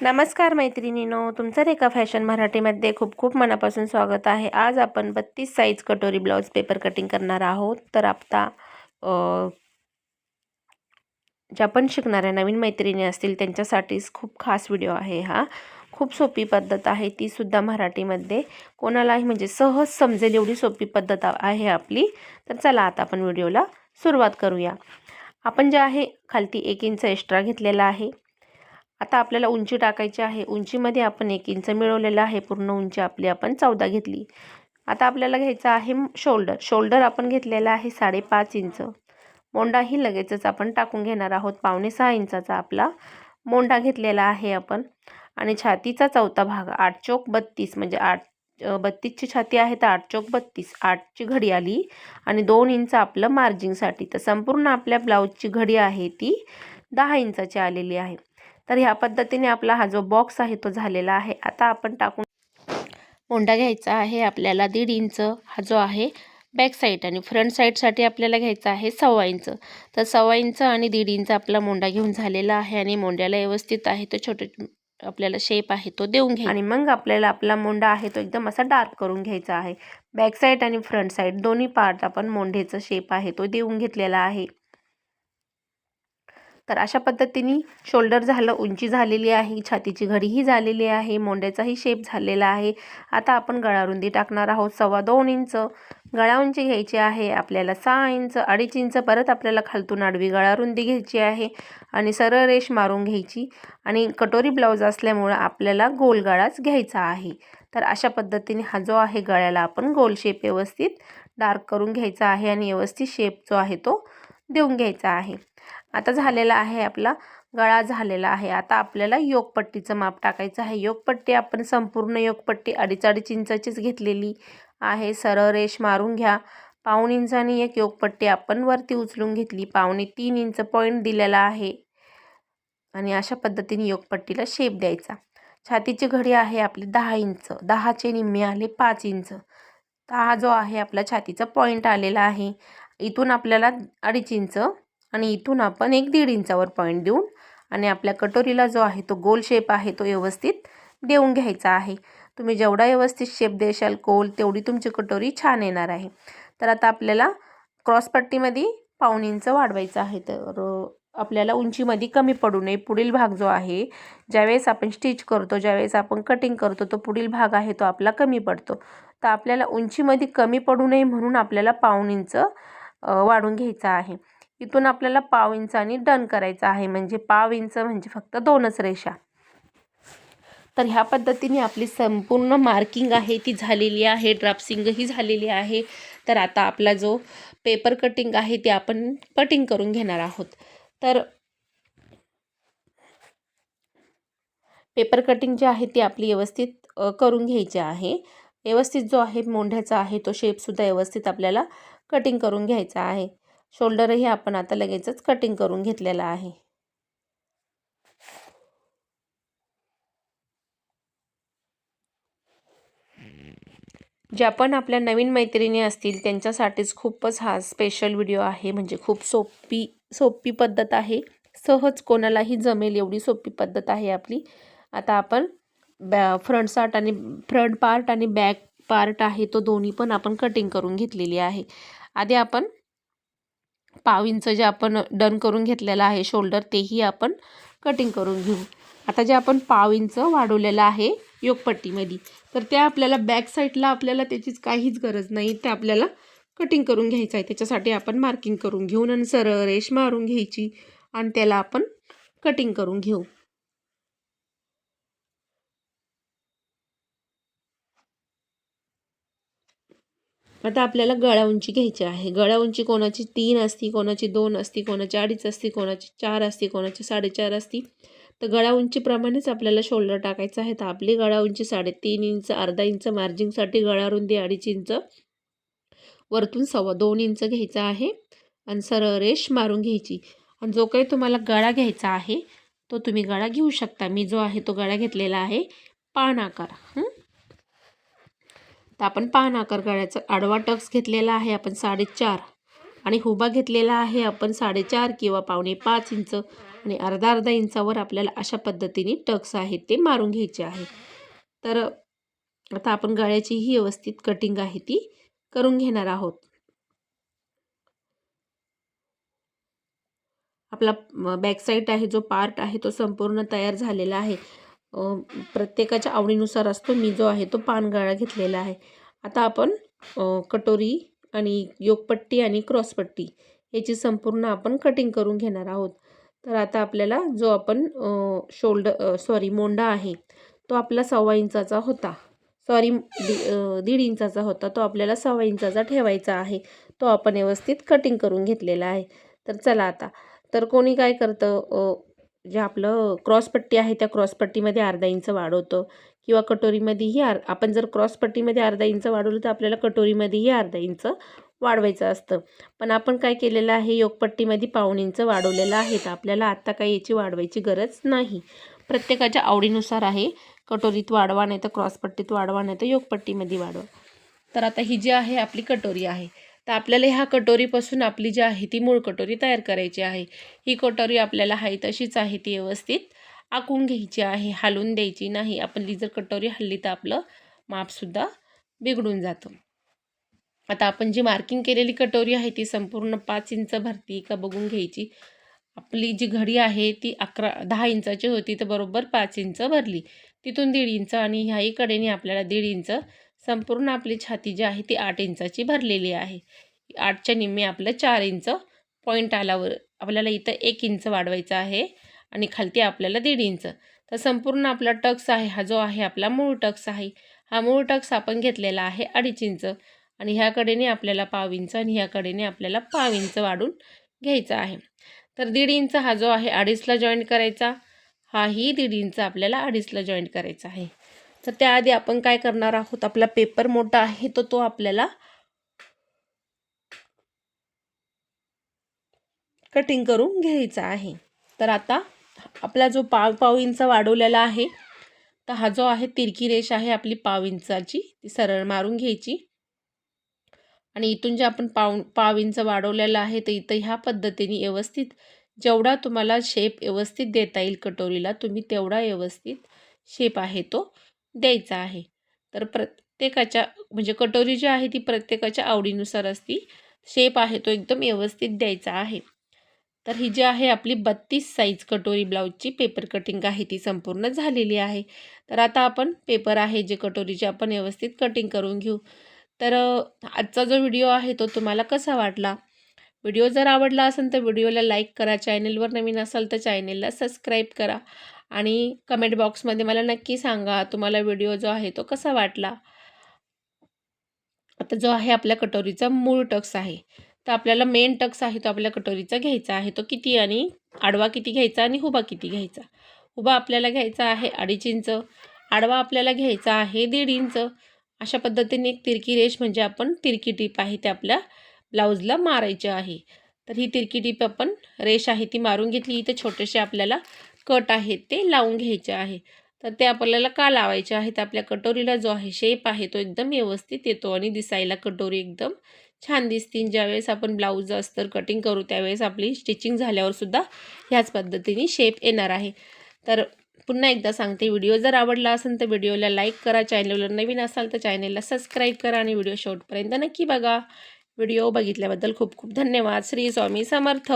नमस्कार मैत्रिणीनो तुमचं रेखा फॅशन मराठीमध्ये खूप खूप मनापासून स्वागत आहे. आज आपण बत्तीस साईज कटोरी ब्लाऊज पेपर कटिंग करणार आहोत. तर आता ज्या पण शिकणाऱ्या नवीन मैत्रिणी असतील त्यांच्यासाठीच खूप खास व्हिडिओ आहे हा. खूप सोपी पद्धत आहे तीसुद्धा मराठीमध्ये. कोणालाही म्हणजे सहज समजेल एवढी सोपी पद्धत आहे आपली. तर चला आता आपण व्हिडिओला सुरुवात करूया. आपण जे आहे खालती एक इंच एक्स्ट्रा घेतलेला आहे. आता आपल्याला उंची टाकायची आहे. उंचीमध्ये आपण एक इंच मिळवलेलं आहे. पूर्ण उंची आपली आपण चौदा घेतली. आता आपल्याला घ्यायचं आहे शोल्डर. शोल्डर आपण घेतलेला आहे साडेपाच इंच. मोंडाही लगेचच आपण टाकून घेणार आहोत. पावणे सहा इंचाचा आपला मोंडा घेतलेला आहे आपण. आणि छातीचा चौथा भाग आठ चौक बत्तीस म्हणजे आठ बत्तीसची छाती आहे तर आठ चौक बत्तीस. आठची घडी आली आणि दोन इंच आपलं मार्जिंगसाठी तर संपूर्ण आपल्या ब्लाऊजची घडी आहे ती दहा इंचाची आलेली आहे. तर ह्या पद्धतीने आपला हा जो बॉक्स आहे तो झालेला आहे. आता आपण टाकून मोंडा घ्यायचा आहे. आपल्याला दीड इंच हा जो आहे बॅक साईड आणि फ्रंट साईडसाठी आपल्याला घ्यायचा आहे सव्वा इंच. तर सव्वा इंच आणि दीड इंच आपला मोंडा घेऊन झालेला आहे आणि मोंड्याला व्यवस्थित आहे तो छोटे आपल्याला शेप आहे तो देऊन घ्या आणि मग आपल्याला आपला मोंडा आहे तो एकदम असा डार्क करून घ्यायचा आहे. बॅक साईड आणि फ्रंट साईड दोन्ही पार्ट आपण मोंढेचा शेप आहे तो देऊन घेतलेला आहे. तर अशा पद्धतीने शोल्डर झालं उंची झालेली आहे छातीची घडीही झालेली आहे मोंड्याचाही शेप झालेला आहे. आता आपण गळारुंदी टाकणार आहोत सव्वा दोन इंच. गळा उंची घ्यायची आहे आपल्याला सहा इंच अडीच इंच परत आपल्याला खालतून आडवी गळारुंदी घ्यायची आहे आणि सरळ रेष मारून घ्यायची आणि कटोरी ब्लाऊज असल्यामुळं आपल्याला गोल गळाच घ्यायचा आहे. तर अशा पद्धतीने हा जो आहे गळ्याला आपण गोल शेप व्यवस्थित डार्क करून घ्यायचा आहे आणि व्यवस्थित शेप जो आहे तो देऊन घ्यायचा आहे. आता झालेला आहे आपला गळा झालेला आहे. आता आपल्याला योगपट्टीचं माप टाकायचं आहे. योगपट्टी आपण संपूर्ण योगपट्टी अडीच अडीच इंचाचीच घेतलेली आहे. सरळ रेष मारून घ्या. पाऊण इंचाने एक योगपट्टी आपण वरती उचलून घेतली. पावणे तीन इंच पॉईंट दिलेला आहे. आणि अशा पद्धतीने योगपट्टीला शेप द्यायचा. छातीची घडी आहे आपली दहा इंच. दहाचे निम्मे आले पाच इंच. तर हा जो आहे आपला छातीचा पॉईंट आलेला आहे. इथून आपल्याला अडीच इंच आणि इथून आपण एक दीड इंचावर पॉईंट देऊन आणि आपल्या कटोरीला जो आहे तो गोल शेप आहे तो व्यवस्थित देऊन घ्यायचा आहे. तुम्ही जेवढा व्यवस्थित शेप देशाल गोल तेवढी तुमची कटोरी छान येणार आहे. तर आता आपल्याला क्रॉसपट्टीमध्ये पाऊण इंच वाढवायचं आहे. तर आपल्याला उंचीमध्ये कमी पडू नये. पुढील भाग जो आहे ज्यावेळेस आपण स्टिच करतो ज्यावेळेस आपण कटिंग करतो तो पुढील भाग आहे तो आपला कमी पडतो. तर आपल्याला उंचीमध्ये कमी पडू नये म्हणून आपल्याला पाऊण इंच वाढून घ्यायचा आहे. इथून आपल्याला पाव इंचानी डन करायचं आहे. म्हणजे पाव इंच म्हणजे फक्त दोनच रेषा. तर ह्या पद्धतीने आपली संपूर्ण मार्किंग आहे ती झालेली आहे. ड्राफ्सिंगही झालेली आहे. तर आता आपला जो पेपर कटिंग आहे ते आपण कटिंग करून घेणार आहोत. तर पेपर कटिंग जी आहे ती आपली व्यवस्थित करून घ्यायची आहे. व्यवस्थित जो आहे मोंढ्याचा आहे तो शेपसुद्धा व्यवस्थित आपल्याला कटिंग करून घ्यायचा आहे. शोल्डरही आपण आता लगेचच कटिंग करून घेतलेला आहे. ज्या पण आपल्या नवीन मैत्रिणी असतील त्यांच्यासाठीच खूपच हा स्पेशल व्हिडिओ आहे. म्हणजे खूप सोपी सोपी पद्धत आहे. सहज कोणालाही जमेल एवढी सोपी पद्धत आहे आपली. आता आपण बॅ फ्रंट साट आणि फ्रंट पार्ट आणि बॅक पार्ट आहे तो दोन्ही पण आपण कटिंग करून घेतलेली आहे. आधी आपण पाव इंच जे आपण डन करून घेतलेलं आहे शोल्डर तेही आपण कटिंग करून घेऊ. आता जे आपण पाव इंच वाढवलेलं आहे योगपट्टीमध्ये तर त्या आपल्याला बॅक साईडला आपल्याला त्याचीच काहीच गरज नाही. ते आपल्याला कटिंग करून घ्यायचं आहे. त्याच्यासाठी आपण मार्किंग करून घेऊन आणि सरळ रेष मारून घ्यायची आणि त्याला आपण कटिंग करून घेऊ. आता आपल्याला गळा उंची घ्यायची आहे. गळा उंची कोणाची तीन असती कोणाची दोन असती कोणाची अडीच असती कोणाची चार असती कोणाची साडेचार असती. तर गळा उंचीप्रमाणेच आपल्याला शोल्डर टाकायचं आहे. तर आपली गळा उंची साडेतीन इंच अर्धा इंच मार्जिंगसाठी गळा रुंदी अडीच इंच. वरतून सव्वा दोन इंच घ्यायचा आहे. आणि सरळ रेष मारून घ्यायची. आणि जो काही तुम्हाला गळा घ्यायचा आहे तो तुम्ही गळा घेऊ शकता. मी जो आहे तो गळा घेतलेला आहे. पान आकार. हं? तर आपण पहा आकार गळ्याचा आडवा टक्स घेतलेला आहे आपण साडेचार. आणि हुबा घेतलेला आहे आपण साडेचार किंवा पावणे पाच इंच. आणि अर्धा अर्धा इंचावर आपल्याला अशा पद्धतीने टक्स आहेत ते मारून घ्यायचे आहे तर आता आपण गळ्याची ही व्यवस्थित कटिंग आहे ती करून घेणार आहोत. आपला बॅक साईड आहे जो पार्ट आहे तो संपूर्ण तयार झालेला आहे. प्रत्येकाच्या आवडीनुसार असतो. मी जो आहे तो पानगळा घेतलेला आहे. आता आपण कटोरी आणि योगपट्टी आणि क्रॉसपट्टी याची संपूर्ण आपण कटिंग करून घेणार आहोत. तर आता आपल्याला जो आपण शोल्डर सॉरी मोंडा आहे तो आपला सव्वा इंचाचा होता. सॉरी दीड इंचाचा होता. तो आपल्याला सव्वा इंचाचा ठेवायचा आहे. तो आपण व्यवस्थित कटिंग करून घेतलेला आहे. तर चला आता. तर कोणी काय करतं जे आपलं क्रॉसपट्टी आहे त्या क्रॉसपट्टीमध्ये अर्धा इंच वाढवतं किंवा कटोरीमध्येही आर आपण जर क्रॉसपट्टीमध्ये अर्धा इंच वाढवलं तर आपल्याला कटोरीमध्येही अर्धा इंच वाढवायचं असतं. पण आपण काय केलेलं आहे योगपट्टीमध्ये पाऊण इंच वाढवलेलं आहे तर आपल्याला आत्ता काही याची वाढवायची गरज नाही. प्रत्येकाच्या आवडीनुसार आहे कटोरीत वाढवा नाही तर क्रॉसपट्टीत वाढवा नाही तर योगपट्टीमध्ये वाढवा. तर आता ही जी आहे आपली कटोरी आहे. तर आपल्याला ह्या कटोरीपासून आपली जी आहे ती मूळ कटोरी तयार करायची आहे. ही कटोरी आपल्याला आहे तशीच आहे ती व्यवस्थित आखून घ्यायची आहे. हालून द्यायची नाही. आपली जर कटोरी हल्ली तर आपलं मापसुद्धा बिघडून जातं. आता आपण जी मार्किंग केलेली कटोरी आहे ती संपूर्ण पाच इंच भरती का बघून घ्यायची. आपली जी घडी आहे ती अकरा दहा इंचाची होती तर बरोबर पाच इंच भरली. तिथून दीड इंच आणि ह्याही कडेने आपल्याला दीड इंच संपूर्ण आपली छाती जी आहे ती आठ इंचाची भरलेली आहे. आठच्या निम्मे आपलं चार इंच पॉईंट आल्यावर आपल्याला इथं एक इंच वाढवायचं आहे आणि खालती आपल्याला दीड इंच. तर संपूर्ण आपला टक्स आहे हा जो आहे आपला मूळ टक्स आहे हा मूळ टक्स आपण घेतलेला आहे अडीच इंच. आणि ह्या कडेने आपल्याला पाव इंच आणि ह्या कडेने आपल्याला पाव इंच वाढून घ्यायचा आहे. तर दीड इंच हा जो आहे अडीचला जॉईंट करायचा. हाही दीड इंच आपल्याला अडीचला जॉईंट करायचा आहे. तर त्याआधी आपण काय करणार आहोत? आपला पेपर मोठा आहे तो तो आपल्याला कटिंग करून घ्यायचा आहे. तर आता आपला जो पाव पाव इंच वाढवलेला आहे तर हा जो आहे तिरकी रेष आहे आपली पाव इंचाची. ती सरळ मारून घ्यायची. आणि इथून जे आपण पाव पाव इंच वाढवलेला आहे तर इथं ह्या पद्धतीने व्यवस्थित जेवढा तुम्हाला शेप व्यवस्थित देता येईल कटोरीला तुम्ही तेवढा व्यवस्थित शेप आहे तो. द्यायचा आहे. तर प्रत्येकाच्या म्हणजे कटोरी जी आहे ती प्रत्येकाच्या आवडीनुसार असती. शेप आहे तो एकदम व्यवस्थित द्यायचा आहे. तर ही जी आहे आपली बत्तीस साईज कटोरी ब्लाऊजची पेपर कटिंग आहे ती संपूर्ण झालेली आहे. तर आता आपण पेपर आहे जे कटोरीचे आपण व्यवस्थित कटिंग करून घेऊ. तर आजचा जो व्हिडिओ आहे तो तुम्हाला कसा वाटला? व्हिडिओ जर आवडला असेल तर व्हिडिओला लाईक करा. चॅनेलवर नवीन असाल तर चॅनेलला सबस्क्राईब करा. आणि कमेंट बॉक्समध्ये मला नक्की सांगा तुम्हाला व्हिडिओ जो आहे तो कसा वाटला? आता जो आहे आपल्या कटोरीचा मूळ टक्स आहे तर आपल्याला मेन टक्स आहे तो आपल्या कटोरीचा घ्यायचा आहे. तो किती आणि आडवा किती घ्यायचा आणि हुबा किती घ्यायचा? उभा आपल्याला घ्यायचा आहे अडीच इंच आडवा आपल्याला घ्यायचा आहे दीड इंच. अशा पद्धतीने एक तिरकी रेष म्हणजे आपण तिरकी टीप आहे ते आपल्या ब्लाऊजला मारायची आहे. तर ही तिरकी टीप आपण रेष आहे ती मारून घेतली. इथे छोटेसे आपल्याला कट आहेत ते लावून घ्यायचे आहे. तर ते आपल्याला का लावायचे आहेत? आपल्या कटोरीला जो आहे शेप आहे तो एकदम व्यवस्थित येतो आणि दिसायला कटोरी एकदम छान दिसतील ज्यावेळेस आपण ब्लाऊज अस्तर कटिंग करू त्यावेळेस आपली स्टिचिंग झाल्यावरसुद्धा ह्याच पद्धतीने शेप येणार आहे. तर पुन्हा एकदा सांगते व्हिडिओ जर आवडला असेल तर व्हिडिओला लाईक करा. चॅनलवर नवीन असाल तर चॅनलला सबस्क्राईब करा आणि व्हिडिओ शेवटपर्यंत नक्की बघा. व्हिडिओ बघितल्याबद्दल खूप खूप धन्यवाद. श्री स्वामी समर्थ.